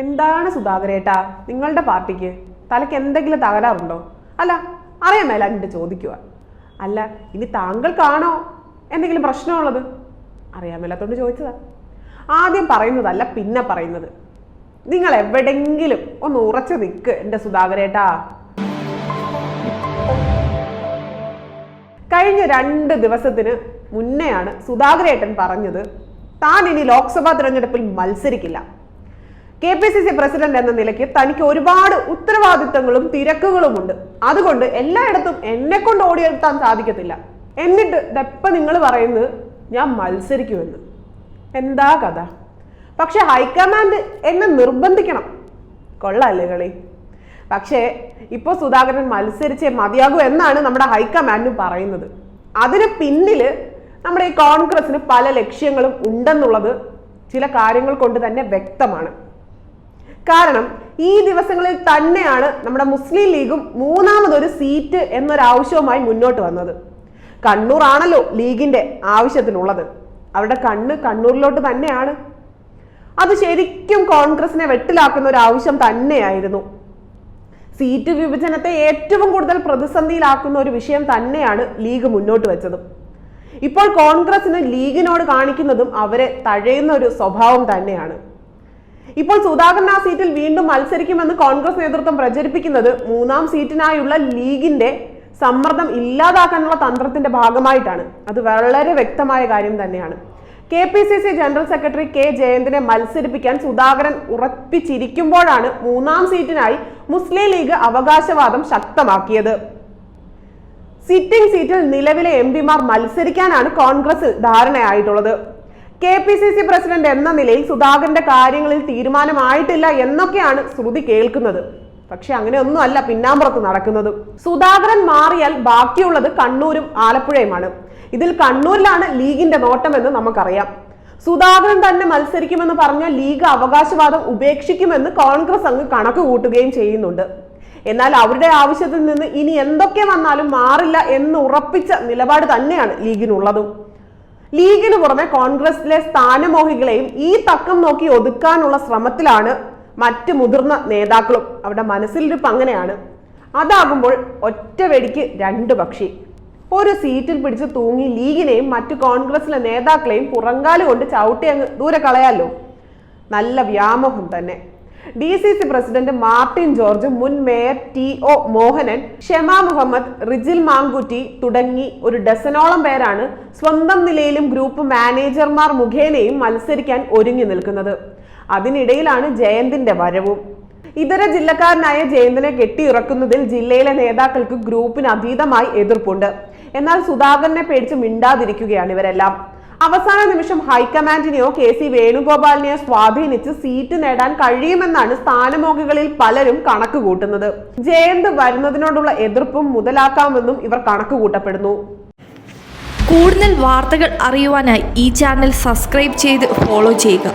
എന്താണ് സുധാകരേട്ടാ നിങ്ങളുടെ പാർട്ടിക്ക്? തലയ്ക്ക് എന്തെങ്കിലും തകരാറുണ്ടോ? അല്ല അറിയാൻ മേല ചോദിക്കുക അല്ല ഇനി താങ്കൾക്കാണോ എന്തെങ്കിലും പ്രശ്നമുള്ളത്? അറിയാൻ മേലാത്തോണ്ട് ചോദിച്ചതാ. ആദ്യം പറയുന്നതല്ല പിന്നെ പറയുന്നത്. നിങ്ങൾ എവിടെങ്കിലും ഒന്ന് ഉറച്ചു നിൽക്ക് എന്റെ സുധാകരേട്ടാ കഴിഞ്ഞ രണ്ട് ദിവസത്തിന് മുന്നെയാണ് സുധാകരേട്ടൻ പറഞ്ഞത് താൻ ഇനി ലോക്സഭാ തിരഞ്ഞെടുപ്പിൽ മത്സരിക്കില്ല. K P C C president എന്ന നിലയ്ക്ക് തനിക്ക് ഒരുപാട് ഉത്തരവാദിത്തങ്ങളും തിരക്കുകളുമുണ്ട്. അതുകൊണ്ട് എല്ലായിടത്തും എന്നെ കൊണ്ട് ഓടിയെത്താൻ സാധിക്കത്തില്ല. എന്നിട്ട് ഇതെപ്പ നിങ്ങൾ പറയുന്നത്? ഞാൻ മത്സരിക്കുമെന്ന്. എന്താ കഥ? പക്ഷെ ഹൈക്കമാൻഡ് എന്നെ നിർബന്ധിക്കണം. കൊള്ളാല്ലേ കളി? പക്ഷേ ഇപ്പോൾ സുധാകരൻ മത്സരിച്ചേ മതിയാകൂ എന്നാണ് നമ്മുടെ ഹൈക്കമാൻഡ് പറയുന്നത്. അതിന് പിന്നിൽ നമ്മുടെ ഈ കോൺഗ്രസിന് പല ലക്ഷ്യങ്ങളും ഉണ്ടെന്നുള്ളത് ചില കാര്യങ്ങൾ കൊണ്ട് തന്നെ വ്യക്തമാണ്. കാരണം ഈ ദിവസങ്ങളിൽ തന്നെയാണ് നമ്മുടെ മുസ്ലിം ലീഗും മൂന്നാമതൊരു സീറ്റ് എന്നൊരു ആവശ്യവുമായി മുന്നോട്ട് വന്നത്. കണ്ണൂർ ആണല്ലോ ലീഗിന്റെ ആവശ്യത്തിനുള്ളത്. അവരുടെ കണ്ണ് കണ്ണൂരിലോട്ട് തന്നെയാണ്. അത് ശരിക്കും കോൺഗ്രസിനെ വെട്ടിലാക്കുന്ന ഒരു ആവശ്യം തന്നെയായിരുന്നു. സീറ്റ് വിഭജനത്തെ ഏറ്റവും കൂടുതൽ പ്രതിസന്ധിയിലാക്കുന്ന ഒരു വിഷയം തന്നെയാണ് ലീഗ് മുന്നോട്ട് വെച്ചത്. ഇപ്പോൾ കോൺഗ്രസിന് ലീഗിനോട് കാണിക്കുന്നതും അവരെ തഴയുന്ന ഒരു സ്വഭാവം തന്നെയാണ്. ഇപ്പോൾ സുധാകരൻ ആ സീറ്റിൽ വീണ്ടും മത്സരിക്കുമെന്ന് കോൺഗ്രസ് നേതൃത്വം പ്രചരിപ്പിക്കുന്നത് മൂന്നാം സീറ്റിനായുള്ള ലീഗിന്റെ സമ്മർദ്ദം ഇല്ലാതാക്കാനുള്ള തന്ത്രത്തിന്റെ ഭാഗമായിട്ടാണ്. അത് വളരെ വ്യക്തമായ കാര്യം തന്നെയാണ്. K P C C general secretary K ജയന്തിനെ മത്സരിപ്പിക്കാൻ സുധാകരൻ ഉറപ്പിച്ചിരിക്കുമ്പോഴാണ് മൂന്നാം സീറ്റിനായി മുസ്ലിം ലീഗ് അവകാശവാദം ശക്തമാക്കിയത്. സിറ്റിംഗ് സീറ്റിൽ നിലവിലെ എം പിമാർ മത്സരിക്കാനാണ് കോൺഗ്രസിൽ ധാരണയായിട്ടുള്ളത്. K P C C president എന്ന നിലയിൽ സുധാകരന്റെ കാര്യങ്ങളിൽ തീരുമാനമായിട്ടില്ല എന്നൊക്കെയാണ് ശ്രുതി കേൾക്കുന്നത്. പക്ഷെ അങ്ങനെയൊന്നും അല്ല പിന്നാമ്പുറത്ത് നടക്കുന്നത്. സുധാകരൻ മാറിയാൽ ബാക്കിയുള്ളത് കണ്ണൂരും ആലപ്പുഴയുമാണ്. ഇതിൽ കണ്ണൂരിലാണ് ലീഗിന്റെ നോട്ടമെന്ന് നമുക്കറിയാം. സുധാകരൻ തന്നെ മത്സരിക്കുമെന്ന് പറഞ്ഞ ലീഗ് അവകാശവാദം ഉപേക്ഷിക്കുമെന്ന് കോൺഗ്രസ് അങ്ങ് കണക്ക് കൂട്ടുകയും ചെയ്യുന്നുണ്ട്. എന്നാൽ അവരുടെ ആവശ്യത്തിൽ നിന്ന് ഇനി എന്തൊക്കെ വന്നാലും മാറില്ല എന്ന് ഉറപ്പിച്ച നിലപാട് തന്നെയാണ് ലീഗിനുള്ളതും. ലീഗിന് പുറമെ കോൺഗ്രസിലെ സ്ഥാനമോഹികളെയും ഈ തക്കം നോക്കി ഒതുക്കാനുള്ള ശ്രമത്തിലാണ് മറ്റ് മുതിർന്ന നേതാക്കളും. അവരുടെ മനസ്സിലിരിപ്പ് അങ്ങനെയാണ്. അതാകുമ്പോൾ ഒറ്റ വെടിക്ക് രണ്ട് പക്ഷി. ഒരു സീറ്റിൽ പിടിച്ച് തൂങ്ങി ലീഗിനെയും മറ്റു കോൺഗ്രസിലെ നേതാക്കളെയും പുറങ്കാലുകൊണ്ട് ചവിട്ടി അങ്ങ് ദൂരെ കളയാലോ? നല്ല വ്യാമോഹം തന്നെ. D C C president Martin George മുൻ mayor T O Mohanan Shema Muhammad Rijil Mankutty തുടങ്ങി ഒരു ഡസനോളം പേരാണ് സ്വന്തം നിലയിലും ഗ്രൂപ്പ് മാനേജർമാർ മുഖേനയും മത്സരിക്കാൻ ഒരുങ്ങി നിൽക്കുന്നത്. അതിനിടയിലാണ് ജയന്തിന്റെ വരവും. ഇതര ജില്ലക്കാരനായ ജയന്തിനെ കെട്ടിയിറക്കുന്നതിൽ ജില്ലയിലെ നേതാക്കൾക്ക് ഗ്രൂപ്പിന് അതീതമായി എതിർപ്പുണ്ട്. എന്നാൽ സുധാകരനെ പേടിച്ച് മിണ്ടാതിരിക്കുകയാണ് ഇവരെല്ലാം. അവസാന നിമിഷം ഹൈക്കമാൻഡിനെയോ കെ സി വേണുഗോപാലിനെയോ സ്വാധീനിച്ച് സീറ്റ് നേടാൻ കഴിയുമെന്നാണ് സ്ഥാനമോഹികളിൽ പലരും കണക്ക് കൂട്ടുന്നത് ജയന്ത് വരുന്നതിനോടുള്ള എതിർപ്പും മുതലാക്കാമെന്നും ഇവർ കണക്ക് കൂട്ടപ്പെടുന്നു കൂടുതൽ വാർത്തകൾ അറിയുവാനായി ഈ ചാനൽ സബ്സ്ക്രൈബ് ചെയ്ത് ഫോളോ ചെയ്യുക.